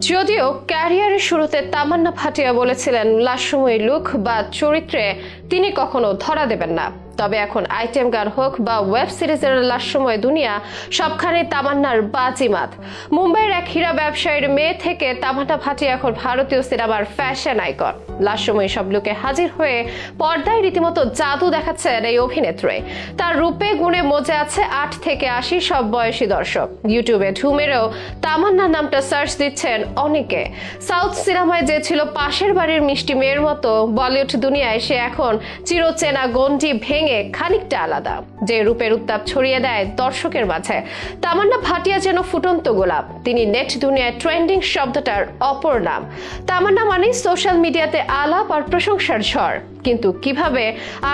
যদিও ক্যারিয়ারের শুরুতে তামান্না ভাটিয়া বলেছিলেন লাসময়ী লুক বা চরিত্রে তিনি কখনো ধরা দেবেন না। তবে এখন আইটেম গান হোক বা ওয়েব সিরিজের লাসময় দুনিয়া, সবখানে তামান্নার বাজিমাত। মুম্বাইয়ের এক হীরা ব্যবসায়ীর মেয়ে থেকে তামান্না ভাটিয়া এখন ভারতীয় সিনেমার ফ্যাশন আইকন। লাসময়ী সব লুকে হাজির হয়ে পর্দায় রীতিমতো জাদু দেখাচ্ছেন এই অভিনেত্রী। তার রূপে গুণে মজে আছে আট থেকে আশি সব বয়সী দর্শক। ইউটিউবে ঢুমেরেও তামান্না নামটা সার্চ দিচ্ছেন অনেকে। সাউথ সিনেমায় যে ছিল পাশের বাড়ির মিষ্টি মেয়ের মতো, বলিউড দুনিয়ায় সে এখন চিরচেনা গন্ডি ভেঙে খানিকটা আলাদা। যে রূপের উত্তাপ ছড়িয়ে দেয় দর্শকের মাঝে। তামান্না ভাটিয়া যেন ফুটন্ত গোলাপ। তিনি নেট দুনিয়ায় ট্রেন্ডিং শব্দটার অপর নাম। তামান্না মানেই সোশ্যাল মিডিয়াতে আলাপ আর প্রশংসার ঝড়। কিন্তু কীভাবে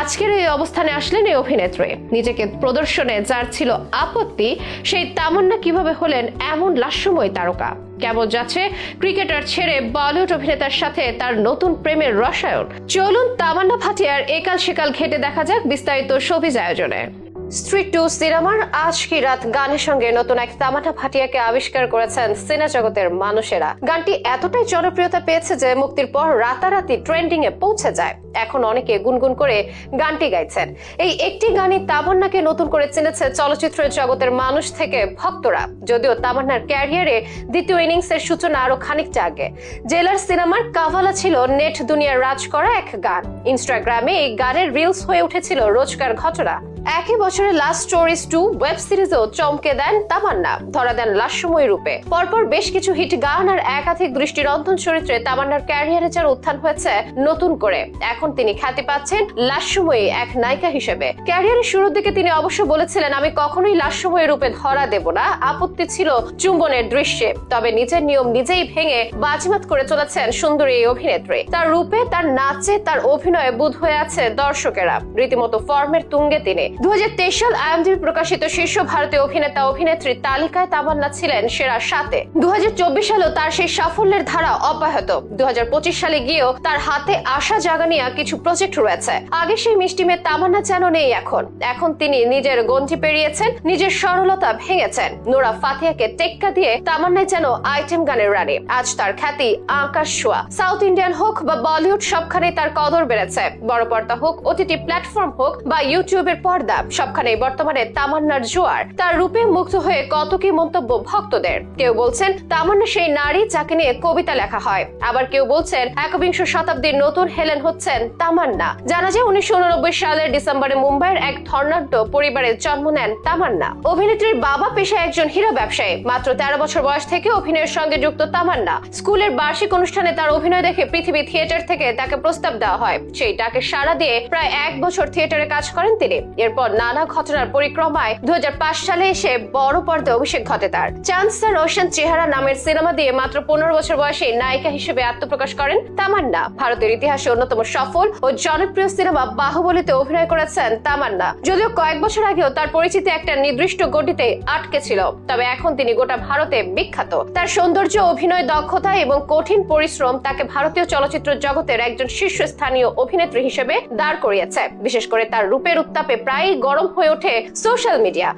আজকের এই অবস্থানে আসলেন এই অভিনেত্রী? নিজেকে প্রদর্শনে যার ছিল আপত্তি, সেই তামান্না কীভাবে হলেন এমন লাস্যময় তারকা? কেমন যাচ্ছে ক্রিকেটার ছেড়ে বলিউড অভিনেতার সাথে তার নতুন প্রেমের রসায়ন? চলুন তামান্না ভাটিয়ার একাল সেকাল ঘেটে দেখা যাক বিস্তারিত সবিজ আয়োজনে। স্ট্রিট টু সিনেমার আজ কি রাত গানের সঙ্গে নতুন এক তামান্না ভাটিয়াকে আবিষ্কার করেছেন সিনে জগতের মানুষেরা। গানটি এতটাই জনপ্রিয়তা পেয়েছে যে মুক্তির পর রাতারাতি ট্রেন্ডিং এ পৌঁছে যায়। এখন অনেকে গুনগুন করে গানটি গাইছেন। এই একটি গানই তামান্নাকে নতুন করে চিনেছে চলচ্চিত্রের জগতের মানুষ থেকে ভক্তরা। যদিও তামান্নার ক্যারিয়ারে দ্বিতীয় ইনিংসের সূচনা আরও খানিকটা আগে। জেলার সিনেমার কাভালা ছিল নেট দুনিয়ার রাজ করা এক গান। ইনস্টাগ্রামে এই গানের রিলস হয়ে উঠেছিল রোজকার ঘটনা। একই বছরে লাস্ট স্টোরিজ টু ওয়েব সিরিজেও চমকে দেন তামান্না, ধরা দেন লাস্যময়ী রূপে। পরপর বেশ কিছু হিট গান আর একাধিক দৃষ্টিরন্ধন চরিত্রে তামান্নার ক্যারিয়ারে যার উত্থান হয়েছে নতুন করে। এখন তিনি খ্যাতি পাচ্ছেন লাস্যময়ী এক নায়িকা হিসেবে। ক্যারিয়ারের শুরুর দিকে তিনি অবশ্য বলেছিলেন, আমি কখনোই লাস্যময়ী রূপে ধরা দেব না। আপত্তি ছিল চুম্বনের দৃশ্যে। তবে নিজের নিয়ম নিজেই ভেঙে বাজিমাত করে চলেছেন সুন্দরী এই অভিনেত্রী। তার রূপে, তার নাচে, তার অভিনয়ে বুধ হয়ে আছে দর্শকেরা। রীতিমতো ফর্মের তুঙ্গে তিনি। দু সাল প্রকাশিত শীর্ষ ভারতীয় অভিনেতা অভিনেত্রীর তালিকায় তামান্না ছিলেন সেরা সাতে দু সালেও তার সেই সাফল্যের ধারা অব্যাহত। দু সালে গিয়েও তার হাতে আশা জাগানিয়া কিছু প্রজেক্ট রয়েছে। আগে সেই মিষ্টি মেয়ে তামান্না যেন নেই এখন। এখন তিনি নিজের গঞ্জি পেরিয়েছেন, নিজের সরলতা ভেঙেছেন। নোরা ফাতিহাকে টেক্কা দিয়ে তামান্নায় যেন আইটেম গানের রানী। আজ তার খ্যাতি আকাশ ছোঁয়া। সাউথ ইন্ডিয়ান হোক বা বলিউড সবখানে তার কদর বেড়েছে। বড় পর্দা হোক ওটিটি প্ল্যাটফর্ম হোক বা ইউটিউবের পর্দা সবখানে বর্তমানে তামান্নার জোয়ার। তার রূপে মুগ্ধ হয়ে কত কি মন্তব্য ভক্তদের। কেউ বলছেন, তামান্না সেই নারী যাকে নিয়ে কবিতা লেখা হয়। আবার কেউ বলছেন, একবিংশ শতাব্দীর নতুন হেলেন হচ্ছেন তামান্না। জানা যায়, উনিশশো সালের ডিসেম্বরে মুম্বাইয়ের এক ধর্নাঢ্য পরিবারে জন্ম নেন তামান্না। অভিনেত্রীর বাবা পেশায় একজন হীরা ব্যবসায়ী। মাত্র তেরো বছর বয়স থেকে অভিনয়ের সঙ্গে যুক্ত তামান্না। স্কুলের বার্ষিক অনুষ্ঠানে তার অভিনয় দেখে পৃথিবী থিয়েটার থেকে তাকে প্রস্তাব দেওয়া হয়। সেই ডাকে সাড়া দিয়ে প্রায় এক বছর থিয়েটারে কাজ করেন তিনি। এরপর নানা ঘটনার পরিক্রমায় দু হাজার পাঁচ সালে এসে বড় পর্দায় অভিষেক ঘটে তার। চান্সার রোশন চেহারা নামের সিনেমা দিয়ে মাত্র পনেরো বছর বয়সে নায়িকা হিসেবে আত্মপ্রকাশ করেন তামান্না। ভারতের ইতিহাসে অন্যতম সফল ও জনপ্রিয় সিনেমা বাহুবলীতে অভিনয় করেছেন তামান্না। যদিও কয়েক বছর আগেও তার পরিচিতি একটা নির্দিষ্ট গতিতে আটকে ছিল, তবে এখন তিনি গোটা ভারতে বিখ্যাত। তার সৌন্দর্য, অভিনয় দক্ষতা এবং কঠিন পরিশ্রম তাকে ভারতীয় চলচ্চিত্র জগতের একজন শীর্ষস্থানীয় অভিনেত্রী হিসেবে দাঁড় করিয়েছে। বিশেষ করে তার রূপের উত্তাপে প্রায়ই গরম হয়ে ওঠে সোশ্যাল মিডিয়া